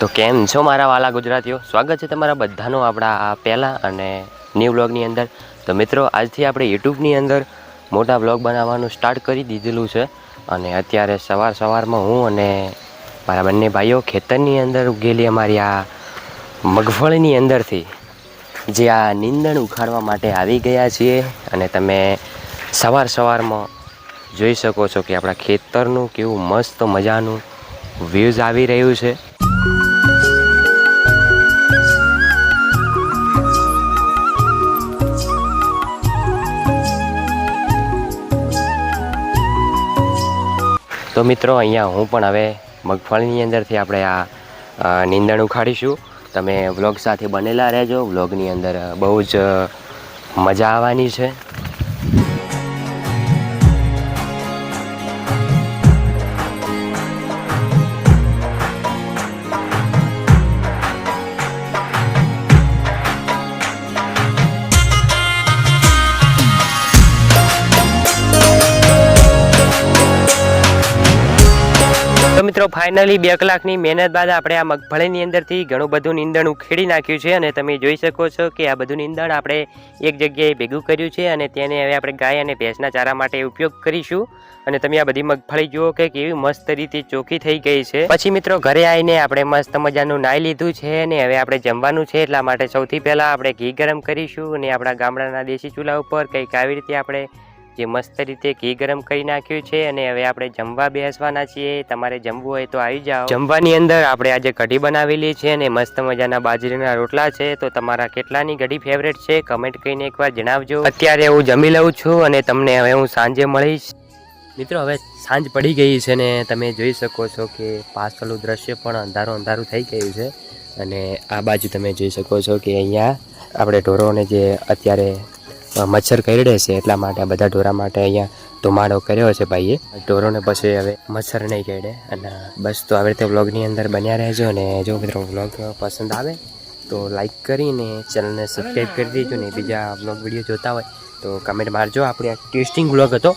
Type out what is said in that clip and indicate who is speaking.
Speaker 1: તો કેમ છો મારા વાલા ગુજરાતીઓ? સ્વાગત છે તમારા બધાનું આપણા આ પહેલાં અને ન્યૂ વ્લોગની અંદર. તો મિત્રો, આજથી આપણે યુટ્યુબની અંદર મોટા વ્લોગ બનાવવાનું સ્ટાર્ટ કરી દીધેલું છે. અને અત્યારે સવાર સવારમાં હું અને મારા બંને ભાઈઓ ખેતરની અંદર ઉગેલી અમારી આ મગફળીની અંદરથી જે આ નીંદણ ઉખાડવા માટે આવી ગયા છીએ. અને તમે સવાર સવારમાં જોઈ શકો છો કે આપણા ખેતરનું કેવું મસ્ત મજાનું વ્યૂઝ આવી રહ્યું છે. તો મિત્રો, અહીંયા હું પણ હવે મગફળીની અંદરથી આપણે આ નીંદણ ઉખાડીશું. તમે વ્લોગ સાથે બનેલા રહેજો. વ્લોગની અંદર બહુ જ મજા આવવાની છે. મિત્રો ફાઇનલી બે કલાકની મહેનત બાદ આપણે આ મગફળીની અંદરથી ઘણું બધું નીંદણ ઉખેડી નાખ્યું છે અને તમે જોઈ શકો છો કે આ બધું નીંદણ આપણે એક જગ્યાએ ભેગું કર્યું છે અને તેને હવે આપણે ગાય અને ભેંસના ચારા માટે ઉપયોગ કરીશું. અને તમે આ બધી મગફળી જુઓ કે કેવી મસ્ત રીતે ચોખ્ખી થઈ ગઈ છે. પછી મિત્રો, ઘરે આવીને આપણે મસ્ત મજાનું નાઈ લીધું છે અને હવે આપણે જમવાનું છે એટલા માટે સૌથી પહેલાં આપણે ઘી ગરમ કરીશું અને આપણા ગામડાના દેશી ચૂલા ઉપર કંઈક આવી રીતે આપણે જે મસ્ત રીતે ઘી ગરમ કરી નાખ્યું છે અને હવે આપણે જમવા બેસવાના છીએ. તમારે જમવું હોય તો આવી જાઓ. જમવાની અંદર આપણે આજે કઢી બનાવેલી છે અને મસ્ત મજાના બાજરીના રોટલા છે. તો તમારા કેટલાની કઢી ફેવરેટ છે? કમેન્ટ કરીને એકવાર જણાવજો. અત્યારે હું જમી લઉં છું અને તમને હવે હું સાંજે મળીશ. મિત્રો, હવે સાંજ પડી ગઈ છે ને તમે જોઈ શકો છો કે પાછળનું દ્રશ્ય પણ અંધારું અંધારું થઈ ગયું છે. અને આ બાજુ તમે જોઈ શકો છો કે અહીંયા આપણે ઢોરોને જે અત્યારે મચ્છર કરડે છે એટલા માટે બધા ઢોરા માટે અહીંયા ધુમાડો કર્યો છે ભાઈએ. ઢોરોને પછી હવે મચ્છર નહીં કરડે અને બસ તો આવી રીતે વ્લોગની અંદર બન્યા રહેજો. અને જો મિત્રો વ્લોગ પસંદ આવે, તો લાઈક કરીને ચેનલને સબસ્ક્રાઈબ કરી દેજો. ને બીજા વ્લોગ વીડિયો જોતા હોય, તો કમેન્ટ મારજો. આપણે ટેસ્ટિંગ વ્લોગ હતો.